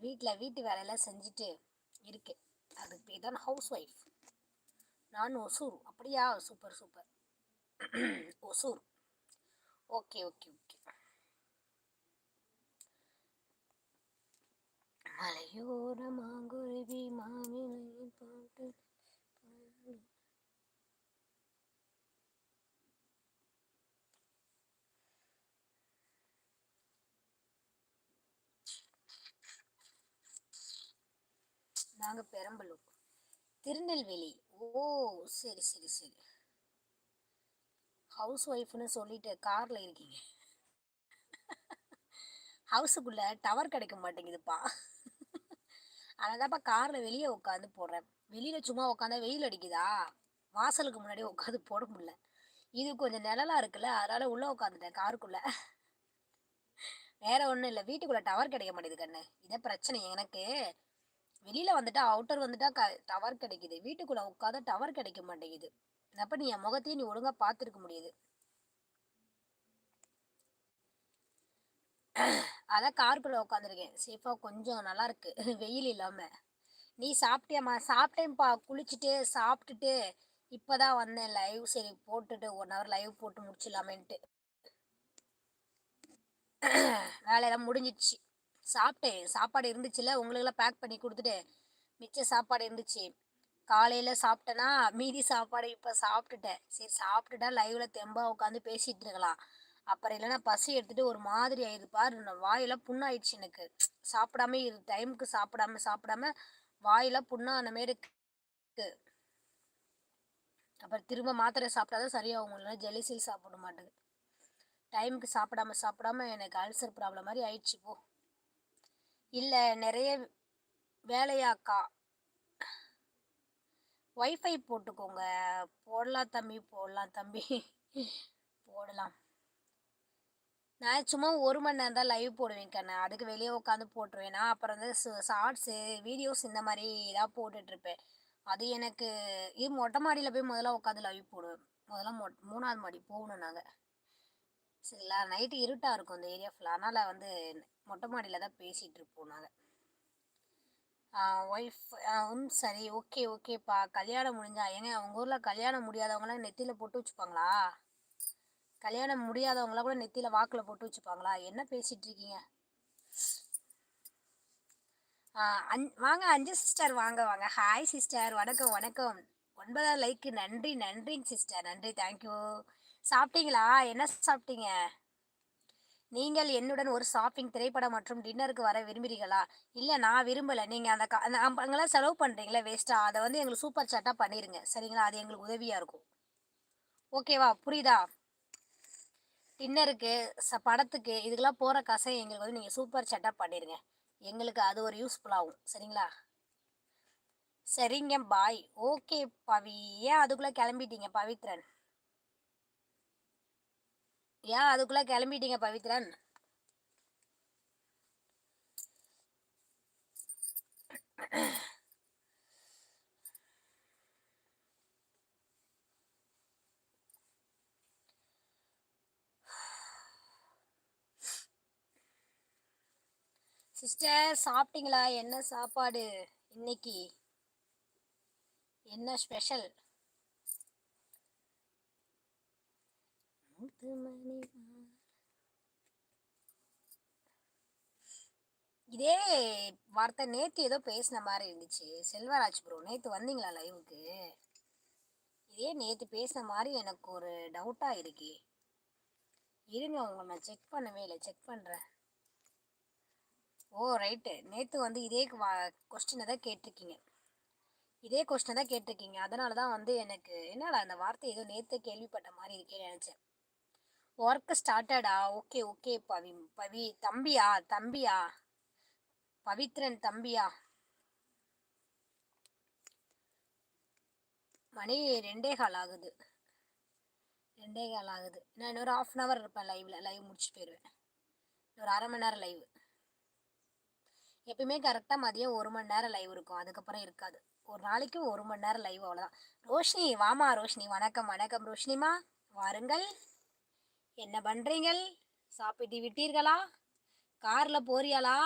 வீட்டில் வீட்டு வேலையெல்லாம் செஞ்சுட்டு இருக்கேன். அதுக்கு பேர் தான் ஹவுஸ் ஒய்ஃப் நான் ஒசூர். அப்படியா? Super super Hosur. Okay okay okay மலையோர மாங்குருவி மாவிலை பாட்டு நாங்கள் பெரம்பலூர். திருநெல்வேலி. ஓ சரி சரி சரி. ஹவுஸ் ஒய்ஃப்னு சொல்லிட்டு காரில் இருக்கீங்க. ஹவுஸுக்குள்ளே டவர் கிடைக்க மாட்டேங்குதுப்பா. அதனால்தான்ப்பா காரில் வெளியே உட்காந்து போடுறேன். வெளியில் சும்மா உட்காந்தா வெயில் அடிக்குதா? வாசலுக்கு முன்னாடி உட்காந்து போட முடியல. இது கொஞ்சம் நிழலாக இருக்குல்ல அதனால் உள்ளே உட்காந்துட்டேன் காருக்குள்ளே வேற ஒன்றும் இல்லை வீட்டுக்குள்ளே டவர் கிடைக்க மாட்டேங்குது கண்ணு. இதான் பிரச்சனை எனக்கு. வெளியில் வந்துட்டா அவுட்டர் வந்துட்டா க டவர் கிடைக்குது. வீட்டுக்குள்ளே உட்காந்து டவர் கிடைக்க மாட்டேங்குது. அப்போ நீ என் முகத்தையும் நீ ஒழுங்காக பார்த்துருக்க முடியுது. அதான் காருக்குள்ளே உட்காந்துருக்கேன் சேஃபாக கொஞ்சம் நல்லா இருக்கு. வெயில் இல்லாமல் நீ சாப்பிட்டியாம்மா சாப்பிட்டேன்ப்பா. குளிச்சுட்டு சாப்பிட்டுட்டு இப்போ தான் வந்தேன். லைவ் சரி போட்டுட்டு ஒன் ஹவர் லைவ் போட்டு முடிச்சிடலாமேன்ட்டு. வேலையெல்லாம் முடிஞ்சிடுச்சு. சாப்பிட்டேன் சாப்பாடு இருந்துச்சுல்ல உங்களுக்கெல்லாம் பேக் பண்ணி கொடுத்துட்டு மிச்ச சாப்பாடு இருந்துச்சு. காலையில் சாப்பிட்டேன்னா மீதி சாப்பாடு இப்போ சாப்பிட்டுட்டேன் சரி சாப்பிட்டுட்டா லைவில் தெம்பாக உட்காந்து பேசிகிட்டு இருக்கலாம். அப்புறம் இல்லைன்னா பசி எடுத்துகிட்டு ஒரு மாதிரி ஆயிடுது பாரு. வாயெல்லாம் புண்ணாயிடுச்சு எனக்கு. சாப்பிடாம இரு டைமுக்கு சாப்பிடாம சாப்பிடாம வாயெல்லாம் புண்ணான மாரி இருக்கு. அப்புறம் திரும்ப மாத்திரை சாப்பிட்டாதான் சரியாகும். இல்லைன்னா ஜெலிசில் சாப்பிட மாட்டேங்குது டைமுக்கு சாப்பிடாம சாப்பிடாம எனக்கு அல்சர் ப்ராப்ளம் மாதிரி ஆயிடுச்சு போ. இல்லை நிறைய வேலையாக்கா. ஒய்ஃபை போட்டுக்கோங்க. போடலாம் தம்பி போடலாம் தம்பி. போடலாம். நான் சும்மா ஒரு மணி நேரம் தான் லைவ் போடுவேன் கண்ணு. அதுக்கு வெளியே உட்காந்து போட்டுருவேன். நான் அப்புறம் வந்து ஷார்ட்ஸு வீடியோஸ் இந்த மாதிரி இதாக போட்டுட்ருப்பேன். அது எனக்கு இது மொட்டை மாடியில் போய் முதல்ல உட்காந்து லைவ் போடுவேன். முதல்ல மொ மூணாவது மாடி போகணும் நாங்கள் சரிங்களா? நைட்டு இருட்டாக இருக்கும் இந்த ஏரியா ஃபுல்லாக அதனால் வந்து மொட்டை மாடியில் தான் பேசிகிட்டு இருப்போம் நாங்கள் ஒய்ஃப் ம் சரி ஓகே ஓகேப்பா கல்யாணம் முடிஞ்சா ஏங்க அவங்க ஊரில் கல்யாணம் முடியாதவங்களாம் நெத்தியில் போட்டு வச்சுப்பாங்களா? கல்யாணம் முடியாதவங்களாம் கூட நெத்தியில் வாக்கில் போட்டு வச்சுப்பாங்களா? என்ன பேசிகிட்டு இருக்கீங்க? அஞ் வாங்க அஞ்சு சிஸ்டர் வாங்க வாங்க. ஹாய் சிஸ்டர் வணக்கம் வணக்கம். ஒன்பதாவது லைக்கு நன்றி நன்றிங்க சிஸ்டர் நன்றி தேங்க்யூ சாப்பிட்டீங்களா? என்ன சாப்பிட்டீங்க? நீங்கள் என்னுடன் ஒரு ஷாப்பிங் திரைப்படம் மற்றும் டின்னருக்கு வர விரும்புகிறீங்களா இல்லை நான் விரும்பலை. நீங்கள் அந்த அங்கெல்லாம் செலவு பண்ணுறீங்களே வேஸ்ட்டாக அதை வந்து எங்களுக்கு சூப்பர் சாட்டாக பண்ணிடுங்க சரிங்களா? அது எங்களுக்கு உதவியாக இருக்கும். ஓகேவா புரியுதா? டின்னருக்கு ச படத்துக்கு இதுக்கெல்லாம் போகிற காசை எங்களுக்கு வந்து நீங்கள் சூப்பர் சாட்டாக பண்ணிடுங்க எங்களுக்கு அது ஒரு யூஸ்ஃபுல்லாகும் சரிங்களா? சரிங்க பாய் ஓகே பவி. ஏன் அதுக்குள்ளே கிளம்பிட்டீங்க பவித்ரன்? ஏன் அதுக்குள்ளே கிளம்பிட்டீங்க பவித்ரன்? சிஸ்டர் சாப்பிட்டீங்களா? என்ன சாப்பாடு? இன்னைக்கு? என்ன ஸ்பெஷல் இதே வார்த்தை நேற்று ஏதோ பேசின மாதிரி இருந்துச்சு. செல்வராஜ் ப்ரோ நேற்று வந்தீங்களா லைவுக்கு இதே நேற்று பேசின மாதிரி எனக்கு ஒரு டவுட்டாக இருக்கே. இருங்க உங்களை நான் செக் பண்ணவே இல்லை. செக் பண்ணுறேன் ஓ ரைட்டு நேற்று வந்து இதே கொஸ்டினை தான் கேட்டிருக்கீங்க. இதே கொஸ்டினை தான் கேட்டிருக்கீங்க. அதனால தான் வந்து எனக்கு என்னடா அந்த வார்த்தை ஏதோ நேற்று கேள்விப்பட்ட மாதிரி இருக்கேன்னு நினச்சேன். ஒர்க் ஸ்டார்டடா ஓகே ஓகே பவி பவி தம்பியா? தம்பியா? பவித்ரன் தம்பியா? மணி ரெண்டே கால் ஆகுது. ரெண்டே கால் ஆகுது. நான் இன்னொரு ஆஃப் அன் ஹவர் இருப்பேன் லைவில் லைவ் முடிச்சுட்டு போயிடுவேன் ஒரு அரை மணி நேரம் லைவ் எப்பயுமே கரெக்டாக மதியம் ஒரு மணி நேரம் லைவ் இருக்கும். அதுக்கப்புறம் இருக்காது. ஒரு நாளைக்கு ஒரு மணி நேரம் லைவ் அவ்வளோதான் ரோஷினி வாமா ரோஷினி. வணக்கம் வணக்கம். ரோஷினிமா வாருங்கள். என்ன பண்ணுறீங்கள் சாப்பிட்டு விட்டீர்களா? காரில் போறியாளா?